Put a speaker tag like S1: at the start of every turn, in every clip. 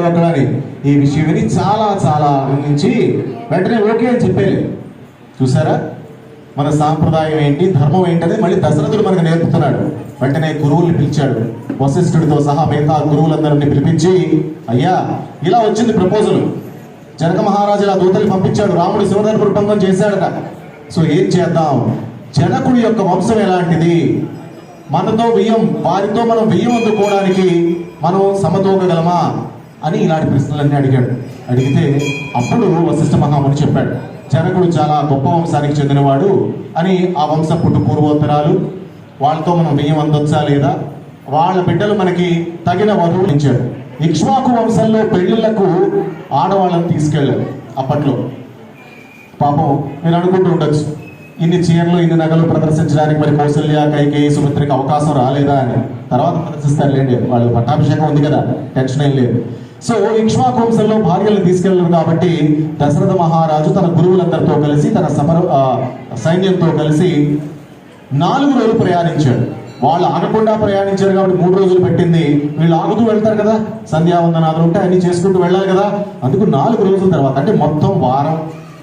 S1: అని ఈ విషయం విని చాలా చాలా ఆనందించి వెంటనే ఓకే అని చెప్పేది. చూసారా? మన సాంప్రదాయం ఏంటి? ధర్మం ఏంటనేది మళ్ళీ దశరథుడు మనకు నేర్పుతున్నాడు. వెంటనే గురువుల్ని పిలిచాడు. వశిష్ఠుడితో సహా మిగతా గురువులందరిని పిలిపించి అయ్యా ఇలా వచ్చింది ప్రపోజల్. జనక మహారాజు ఇలా దూతలు పంపించాడు. రాముడు శివధర్మ భంగం చేశాడట. సో ఏం చేద్దాం? జనకుడి యొక్క వంశం ఎలాంటిది? మనతో బియ్యం వారితో మనం బియ్యం అందుకోవడానికి మనం సమతూకగలమా? అని ఇలాంటి ప్రశ్నలన్నీ అడిగాడు. అడిగితే అప్పుడు వశిష్ఠ మహాముని చెప్పాడు జనకుడు చాలా గొప్ప వంశానికి చెందినవాడు అని ఆ వంశ పుట్టు పూర్వోత్తరాలు వాళ్ళతో మనం బియ్యం అందొచ్చా లేదా? వాళ్ళ బిడ్డలు మనకి తగిన వధువులు ఇచ్చాడు ఇక్ష్వాకు వంశంలో పెళ్ళిళ్ళకు ఆడవాళ్ళని తీసుకెళ్ళారు అప్పట్లో. పాపం మీరు అనుకుంటూ ఉండొచ్చు ఇన్ని చీరలు ఇన్ని నగలు ప్రదర్శించడానికి మరి కౌశల్య కైకేయి సుమిత్రికి అవకాశం రాలేదా అని. తర్వాత ప్రదర్శిస్తారులేండి వాళ్ళు పట్టాభిషేకం ఉంది కదా టెన్షన్ ఏం లేదు. సో ఇక్ష్వాకుంసంలో భార్యలను తీసుకెళ్ళారు కాబట్టి దశరథ మహారాజు తన గురువులందరితో కలిసి తన సమర సైన్యంతో కలిసి నాలుగు రోజులు ప్రయాణించాడు. వాళ్ళు ఆగకుండా ప్రయాణించారు కాబట్టి మూడు రోజులు పెట్టింది. వీళ్ళు ఆగుతూ వెళ్తారు కదా. సంధ్యావందనాలు ఉంటే అన్ని చేసుకుంటూ వెళ్ళాలి కదా. అందుకు నాలుగు రోజుల తర్వాత అంటే మొత్తం వారం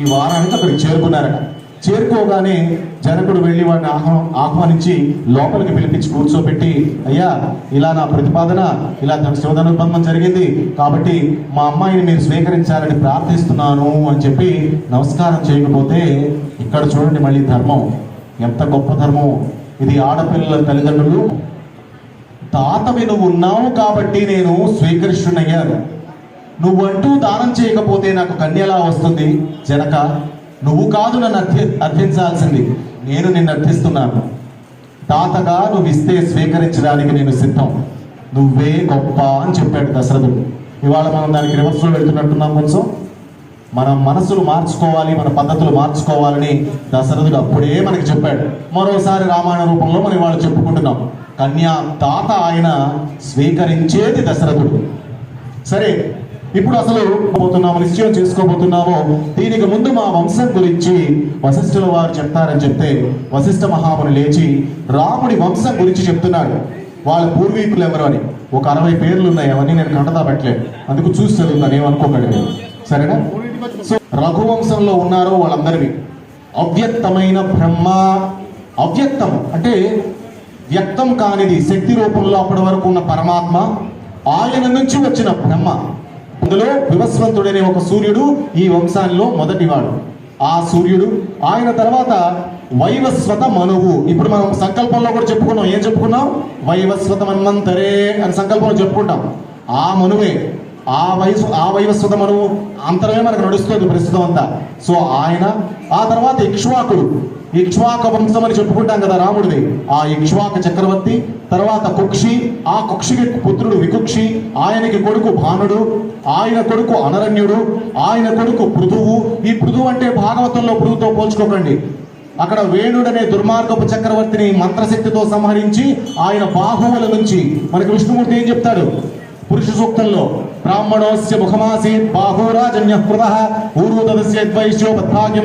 S1: ఈ వారానికి అక్కడికి చేరుకున్నారట. చేరుకోగానే జనకుడు వెళ్ళి వాడిని ఆహ్వా ఆహ్వానించి లోపలికి పిలిపించి కూర్చోబెట్టి అయ్యా ఇలా నా ప్రతిపాదన ఇలా తన శివధనుబంధం జరిగింది. కాబట్టి మా అమ్మాయిని మీరు స్వీకరించాలని ప్రార్థిస్తున్నాను అని చెప్పి నమస్కారం చేయకపోతే ఇక్కడ చూడండి మళ్ళీ ధర్మం. ఎంత గొప్ప ధర్మం. ఇది ఆడపిల్లల తల్లిదండ్రులు. తాతవి నువ్వు ఉన్నావు కాబట్టి నేను స్వీకరిస్తున్నయ్యాను నువ్వంటూ దానం చేయకపోతే నాకు కన్యలా వస్తుంది. జనక నువ్వు కాదు నన్ను అర్థి అర్థించాల్సింది. నేను నిన్ను అర్థిస్తున్నాను. తాతగా నువ్వు ఇస్తే స్వీకరించడానికి నేను సిద్ధం. నువ్వే గొప్ప అని చెప్పాడు దశరథుడు. ఇవాళ మనం దానికి రివర్స్లో వెళ్తున్నట్టున్నాం కొంచెం. మన మనసులు మార్చుకోవాలి మన పద్ధతులు మార్చుకోవాలని దశరథుడు అప్పుడే మనకి చెప్పాడు. మరోసారి రామాయణ రూపంలో మనం ఇవాళ చెప్పుకుంటున్నాం. కన్యా తాత ఆయన స్వీకరించేది దశరథుడు. సరే ఇప్పుడు అసలు పోతున్నాము నిశ్చయం చేసుకోబోతున్నామో. దీనికి ముందు మా వంశం గురించి వశిష్ఠుల వారు చెప్తారని చెప్తే వశిష్ఠ మహాముని లేచి రాముడి వంశం గురించి చెప్తున్నాడు. వాళ్ళ పూర్వీకులు ఎవరు అని. ఒక అరవై పేర్లు ఉన్నాయి అవన్నీ నేను కంటదా పెట్టలేదు. అందుకు చూసి చదువుతాను ఏమనుకోకండి. మీరు. సరేనా? సో రఘువంశంలో ఉన్నారో వాళ్ళందరివి. అవ్యక్తమైన బ్రహ్మ అవ్యక్తం అంటే వ్యక్తం కానిది శక్తి రూపంలో అప్పటి వరకు ఉన్న పరమాత్మ ఆయన నుంచి వచ్చిన బ్రహ్మ. అందులో వివస్వంతుడనే ఒక సూర్యుడు ఈ వంశాల్లో మొదటివాడు. ఆ సూర్యుడు ఆయన తర్వాత వైవస్వత మనువు. ఇప్పుడు మనం సంకల్పంలో కూడా చెప్పుకున్నాం. ఏం చెప్పుకున్నాం? వైవస్వత మన్వంతరే అని సంకల్పంలో చెప్పుకుంటాం. ఆ మనువే ఆ వయసు ఆ వైవస్వత మనువు అంతరమే మనకు నడుస్తుంది ప్రస్తుతం అంతా. సో ఆయన ఆ తర్వాత ఇక్ష్వాకుడు. ఇక్ష్వాక వంశం అని చెప్పుకుంటాం కదా రాముడిది. ఆ ఇక్ష్వాక చక్రవర్తి తర్వాత కుక్షి ఆ కుక్షికి పుత్రుడు వికుక్షి ఆయనకి కొడుకు భానుడు ఆయన కొడుకు అనరణ్యుడు ఆయన కొడుకు పృథువు. ఈ పృథువు అంటే భాగవతంలో పృథువుతో పోల్చుకోకండి. అక్కడ వేణుడనే దుర్మార్గపు చక్రవర్తిని మంత్రశక్తితో సంహరించి ఆయన బాహువుల నుంచి మనకి విష్ణుమూర్తి ఏం చెప్తాడు? పురుష సూక్తంలో బ్రాహ్మణోస్య ముఖమాసి బాహురాజన్య కృత ఊరుదస్య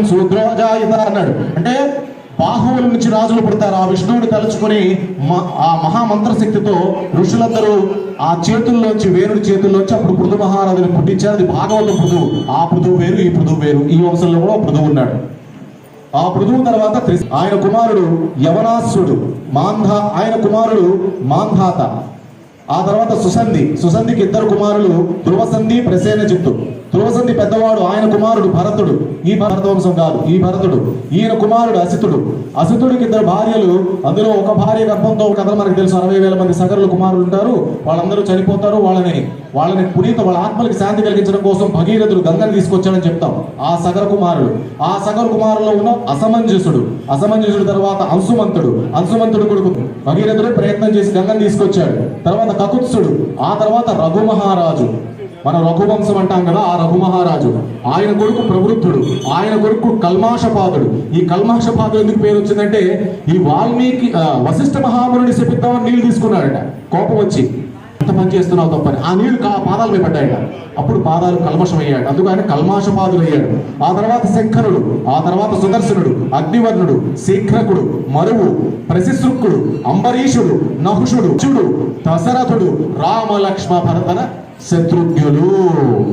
S1: శూద్రోజాయుత అన్నాడు అంటే బాహువుల నుంచి రాజులు పుడతారు. ఆ విష్ణువుని తలుచుకుని మ- ఆ మహామంత్రశక్తితో ఋషులందరూ ఆ చేతుల్లోంచి వేరుడి చేతుల్లోంచి అప్పుడు పృథు మహారాజుని పుట్టించారు. అది భాగవతం పృథువు. ఆ పృథువు వేరు ఈ పృథువు వేరు. ఈ వంశంలో కూడా పృథువు ఉన్నాడు. ఆ పృథువు తర్వాత ఆయన కుమారుడు యవనాసుడు మాంధ ఆయన కుమారుడు మాంధాత. ఆ తర్వాత సుసంధి. సుసంధికి ఇద్దరు కుమారులు ధ్రువసంధి ప్రసేనజిత్తు ధ్రువసంధి పెద్దవాడు ఆయన కుమారుడు భరతుడు. ఈ భరతవంశం కాదు ఈ భరతుడు. ఈయన కుమారుడు అసితుడు. అసితుడికి ఇద్దరు భార్యలు అందులో ఒక భార్య గర్భంతో ఒక కథ మనకు తెలుసు అరవై వేల మంది సగరులు కుమారులు ఉంటారు. వాళ్ళందరూ చనిపోతారు వాళ్ళని వాళ్ళని పునీత వాళ్ళ ఆత్మలకు శాంతి కలిగించడం కోసం భగీరథుడు గంగని తీసుకొచ్చాడని చెప్తాం. ఆ సగర కుమారుడు. ఆ సగర కుమారులో ఉన్న అసమంజసుడు. అసమంజసుడు తర్వాత అంశుమంతుడు అంశుమంతుడు కొడుకు. భగీరథుడు ప్రయత్నం చేసి గంగని తీసుకొచ్చాడు. తర్వాత కకుత్సుడు ఆ తర్వాత రఘు మహారాజు మన రఘువంశం అంటాం కదా ఆ రఘు మహారాజు ఆయన కొడుకు ప్రవృద్ధుడు ఆయన కొడుకు కల్మాషపాదుడు. ఈ కల్మాషపాదుడు ఎందుకు పేరు వచ్చిందంటే ఈ వాల్మీకి వశిష్ఠ మహాముని శపిద్దామని నీళ్ళు తీసుకున్నాడట. కోపం వచ్చి ఎంత పని చేస్తున్నావు తప్పని? ఆ నీళ్ళు కా పాదాల మీద పడ్డాయట. అప్పుడు పాదాలు కల్మషం అయ్యాడు అందుకు ఆయన కల్మాషపాదులు అయ్యాడు ఆ తర్వాత శంఖనుడు ఆ తర్వాత సుదర్శనుడు అగ్నివర్ణుడు శీఘ్రకుడు మరువు ప్రసిశృక్కుడు అంబరీషుడు నహుషుడు చుడు దశరథుడు రామ లక్ష్మ భరతన శత్రుఘ్నులు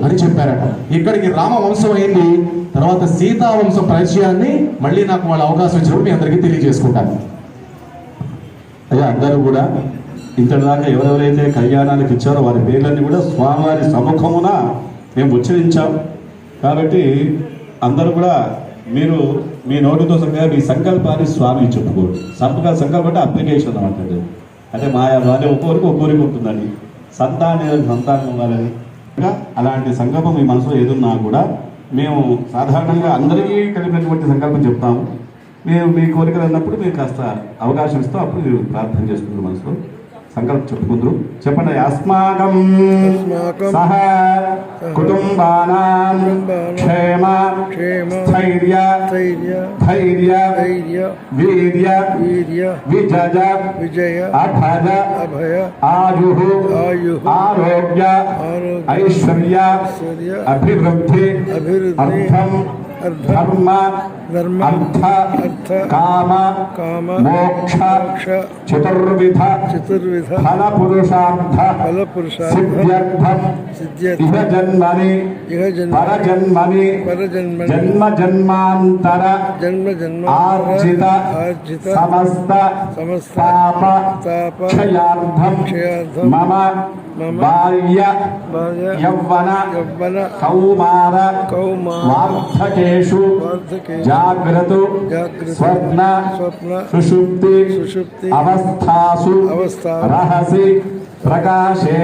S1: అని చెప్పారట. ఇక్కడికి రామ వంశం అయింది. తర్వాత సీతా వంశం పరిచయాన్ని మళ్ళీ నాకు వాళ్ళ అవకాశం ఇచ్చినప్పుడు మీ అందరికీ తెలియజేసుకుంటాను.
S2: అయ్యా అందరూ కూడా ఇంతటిదాకా ఎవరెవరైతే కళ్యాణానికి ఇచ్చారో వారి పేర్లన్నీ కూడా స్వామివారి సముఖమున మేము ఉచ్చరించాం. కాబట్టి అందరూ కూడా మీరు మీ నోటితో సంగా మీ సంకల్పాన్ని స్వామికి చెప్పుకోండి. సంపక సంకల్పం అంటే అప్లికేషన్ అనమాట అంటే మా వారి ఒక్కొరికి ఒక్కొరికి ఉంటుందండి. సంతానం సంతానం ఇవ్వాలని అలాంటి సంకల్పం మీ మనసులో ఏదున్నా కూడా మేము సాధారణంగా అందరికీ కలిపినటువంటి సంకల్పం చెప్తాము. మేము మీ కోరికలు అన్నప్పుడు మీరు కాస్త అవకాశం ఇస్తాం అప్పుడు మీరు ప్రార్థన చేసుకుంటారు మనసులో. సంకల్పం చెప్పుకుందరు. చెప్పండి అస్మాకం సహ కుటుంబానాం క్షేమ స్థైర్య
S3: ధైర్య
S2: వీర్య విజయ
S3: విజయ
S2: అభయ
S3: అభయ
S2: ఆయు
S3: ఆయు
S2: ఆరోగ్య ఐశ్వర్య
S3: ఐశ్వర్య
S2: అభివృద్ధి
S3: అభివృద్ధి
S2: అర్థం
S3: धर्म
S2: धर्म
S3: अर्थ
S2: अर्थ
S3: काम
S2: काम
S3: मोक्ष
S2: चतुर्विध
S3: चतुर्विध
S2: फल पुरुषार्थ
S3: फल पुरुषार्थ
S2: सिद्ध्यर्थ
S3: इह
S2: जन्मनि इह
S3: जन्म पर
S2: जन्मनि
S3: पर
S2: जन्म जन्म
S3: जन्मांतर जन्म
S2: जन्म
S3: आर्जित
S2: आर्जित
S3: समस्त
S2: समस्त
S3: ताप
S2: ताप
S3: क्षयार्धम
S2: क्षयार्धम
S3: मम
S2: బాల్య యవ్వన కౌమార వార్ధకేషు జాగ్రత్త స్వప్న సుషుప్తి అవస్థాసు రహసి ప్రకాశే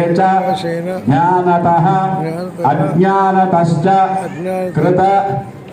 S2: జ్ఞానతః
S3: అజ్ఞానతః
S2: కృత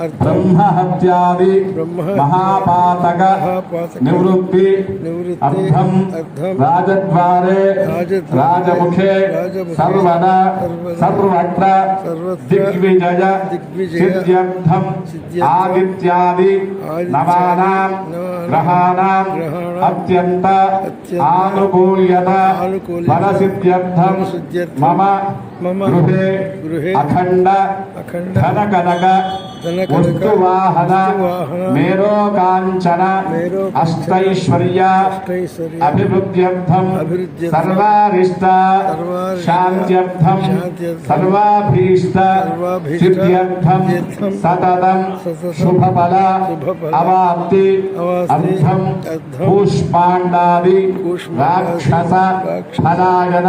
S2: ब्रह्महत्यादि
S3: महापातक
S2: निवृत्ति।
S3: अर्धम
S2: राजद्वारे।
S3: राजमुखे।
S2: सर्वदा।
S3: सर्वत्र।
S2: दिग्विजय। सिद्ध्यर्थम
S3: आदित्यादि।
S2: नवानाम अत्यंत
S3: आनुकूल्यता।
S2: मम अखंड
S3: अखंड
S2: धन
S3: कनक
S2: वस्तुवाहन
S3: मेरो
S2: कांचन
S3: अस्तैश्वर्य
S2: अभिवृद्ध्यर्थम
S3: शांत्यर्थम
S2: सर्वाभीष्ट
S3: सिद्ध्यर्थम
S2: सततम
S3: शुभफल
S2: अवाप्ति
S3: अर्थम
S2: राक्षस
S3: फलायन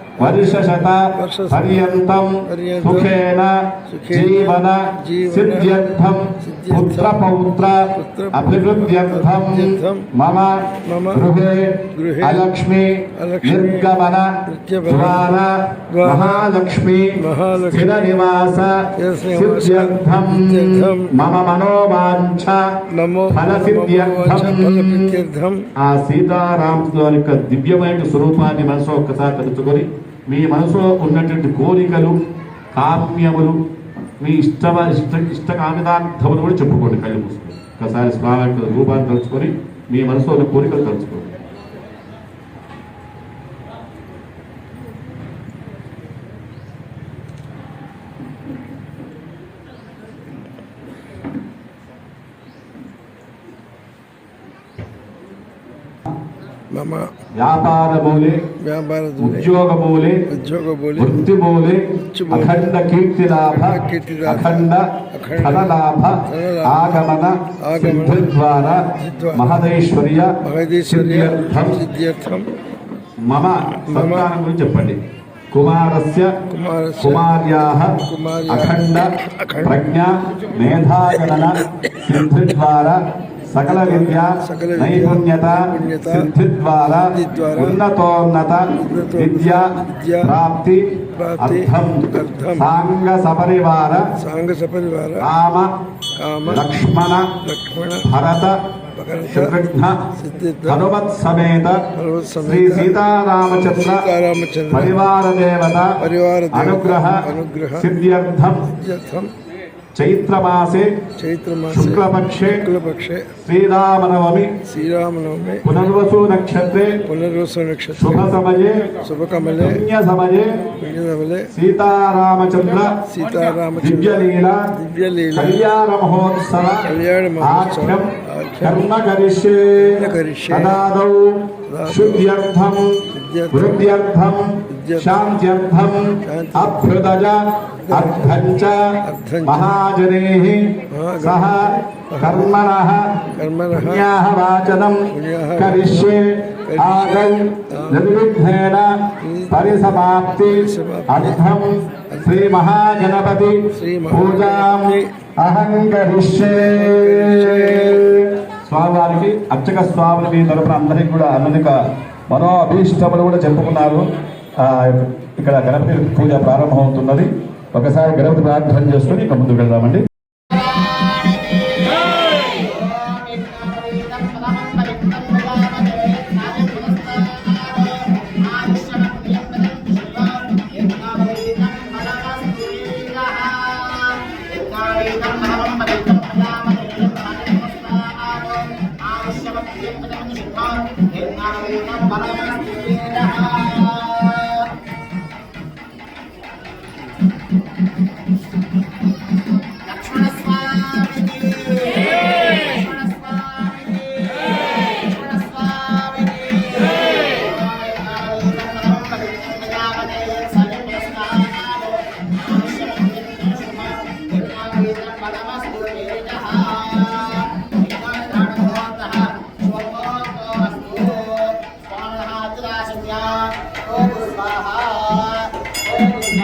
S2: అలక్ష్మి
S3: అలక్ష్మి
S2: నిర్గమన
S3: నిర్గమన
S2: ద్వార
S3: ద్వార
S2: మహాలక్ష్మి
S3: మహాలక్ష్మి
S2: స్థిర నివాస
S3: స్థిర నివాస
S2: సిద్ధ్యర్థం
S3: సిద్ధ్యర్థం
S2: మమ మనోవాంఛ
S3: నమో
S2: ఫలసిద్ధ్యర్థం ఆ సీతారాముల యొక్క దివ్యమైన స్వరూపాన్ని మనసులో ఒక్కసారి తలుచుకొని మీ మనసులో ఉన్నటువంటి కోరికలు కామ్యములు మీ ఇష్ట ఇష్ట ఇష్ట కామిదార్థములు కూడా చెప్పుకోండి కళ్ళు మూసుకొని. ఒకసారి స్వామి రూపాన్ని తలుచుకొని మీ మనసులో ఉన్న కోరికలు తలుచుకోండి.
S3: మమ.
S2: వ్యాపార మూలే
S3: వ్యాపార
S2: ఉద్యోగ మూలే
S3: ఉద్యోగ బోలి
S2: వృత్తి మూలే
S3: మూలే,
S2: అఖండ కీర్తి లాభ
S3: కీర్తిలాభ,
S2: అఖండ ఫలలాభ
S3: ఫలలాభ,
S2: ఆగమన
S3: ఆగమన,
S2: ద్వారా మహదైశ్వర్య
S3: మహదీశ్వర్య
S2: సిద్ధ్యర్థం మమ సంతానం గురించి చెప్పండి. కుమారస్య
S3: కుమారస్య.
S2: కుమార్యాః
S3: కుమార్యాః
S2: అఖండ
S3: అఖండ.
S2: ప్రజ్ఞ మేధాగణన సిద్ధి ద్వారా సకల విద్య
S3: సకల విద్య,
S2: నైపుణ్యత
S3: నైపుణ్యత,
S2: సిద్ధి ద్వారా
S3: సిద్ధి ద్వారా,
S2: ఉన్నతోన్నత
S3: ఉన్నతోన్నత
S2: విద్య
S3: విద్య,
S2: ప్రాప్తి
S3: ప్రాప్తి,
S2: అర్థం
S3: అర్థం,
S2: సాంగ సపరివార
S3: సాంగ సపరివార
S2: రామ
S3: కామ
S2: లక్ష్మణ
S3: లక్ష్మణ
S2: భరత శత్రుఘ్న
S3: సిద్ధిర్థ
S2: హనుమత్ సమేత
S3: హనుమత్
S2: శ్రీ
S3: సమేత
S2: సీతారామచంద్ర
S3: సీతారామచంద్ర
S2: పరివార चैत्रमासे
S3: शुक्लपक्षे
S2: शुक्लपक्षे
S3: श्रीरामनवमी
S2: श्रीरामनवमी
S3: पुनर्वसु
S2: नक्षत्रे
S3: पुनर्वसु
S2: नक्षत्रे
S3: शुभ
S2: समये शुभ
S3: कमले
S2: पुण्य
S3: समये
S2: पुण्य
S3: सीतारामचंद्र
S2: सीतारामचंद्र दिव्य
S3: लीला
S2: दिव्य
S3: लीला
S2: कल्याण
S3: महोत्सव
S2: कल्याण महोत्सव
S3: कर्म करिष्ये
S2: करिष्ये
S3: तदादौ
S2: शुद्ध्यर्थम् वृद्ध्यर्थम
S3: अभ्युदय
S2: తదాదౌ శుద్ధ్యర్థం
S3: శుద్ధ్యర్థం.
S2: వృద్ధ్యర్థం
S3: వృద్ధ్యర్థం.
S2: శాంత్యర్థం
S3: శాంతి.
S2: అభ్యుదజ అర్థం చ
S3: అర్థం చ.
S2: మహాజనైః సహ కర్మణః పుణ్యాః వాచనం కరిష్యే. ఆదౌ నిర్విఘ్నేన పరిసమాప్తి అర్థం శ్రీ మహాగణపతి పూజాం
S3: మహాగణపతి
S2: అహం కరిష్యే స్వామివారికి అర్చక స్వాములు మీ తరపున అందరికీ కూడా అన్నదిక మనో అభీష్టములు కూడా చెప్పుకున్నారు. ఇక్కడ గణపతి పూజ ప్రారంభమవుతున్నది. ఒకసారి గణపతి ప్రార్థన చేసుకుని ఇక ముందుకు వెళ్దామండి.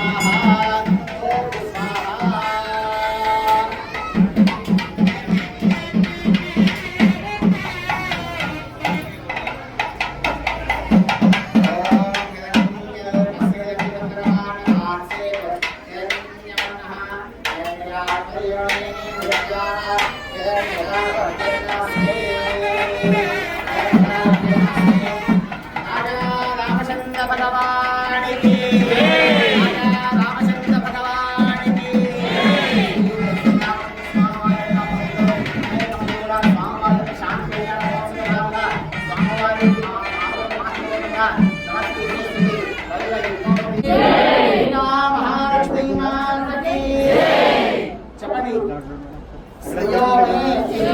S4: ha Amém.